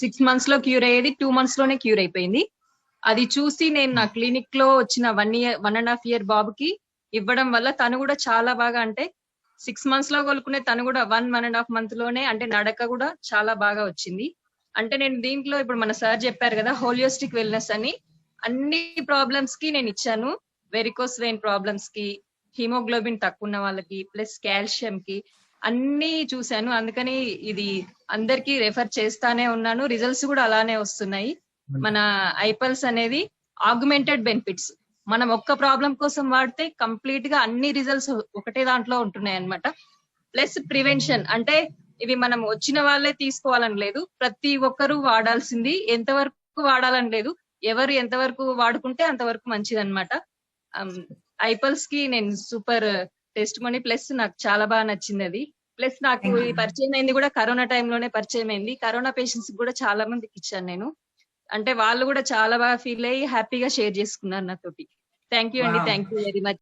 Six మంత్స్లో cure అయ్యేది two మంత్స్లోనే cure అయిపోయింది. అది చూసి నేను నా క్లినిక్లో వచ్చిన one year one and half year బాబుకి ఇవ్వడం వల్ల తను కూడా చాలా బాగా అంటే సిక్స్ మంత్స్లో కోలుకునే తను కూడా వన్ వన్ అండ్ హాఫ్ మంత్లోనే అంటే నడక కూడా చాలా బాగా వచ్చింది. అంటే నేను దీంట్లో ఇప్పుడు మన సార్ చెప్పారు కదా హోలియోస్టిక్ వెల్నెస్ అని. అన్ని ప్రాబ్లమ్స్కి నేను ఇచ్చాను. వెరికోస్ వెయిన్ ప్రాబ్లమ్స్కి హిమోగ్లోబిన్ తక్కువ ఉన్న వాళ్ళకి ప్లస్ కాల్షియం కి అన్ని చూశాను. అందుకని ఇది అందరికి రెఫర్ చేస్తానే ఉన్నాను. రిజల్ట్స్ కూడా అలానే వస్తున్నాయి. మన ఐపల్స్ అనేది ఆగ్మెంటెడ్ బెనిఫిట్స్ మనం ఒక్క ప్రాబ్లం కోసం వాడితే కంప్లీట్గా అన్ని రిజల్ట్స్ ఒకటే దాంట్లో ఉంటున్నాయి అన్నమాట. ప్లస్ ప్రివెన్షన్ అంటే ఇవి మనం వచ్చిన వాళ్ళే తీసుకోవాలని లేదు. ప్రతి ఒక్కరూ వాడాల్సింది ఎంతవరకు వాడాలని లేదు. ఎవరు ఎంతవరకు వాడుకుంటే అంతవరకు మంచిది అనమాట ఐపల్స్కి నేను సూపర్ టెస్ట్ మనీ ప్లస్ నాకు చాలా బాగా నచ్చింది అది ప్లస్ నాకు ఈ పరిచయం అయింది కూడా కరోనా లోనే పరిచయం అయింది కరోనా పేషెంట్స్ కూడా చాలా మందికి ఇచ్చాను నేను. అంటే వాళ్ళు కూడా చాలా బాగా ఫీల్ అయ్యి హ్యాపీగా షేర్ చేసుకున్నారు నాతోటి. థ్యాంక్ యూ అండి. Thank you very much.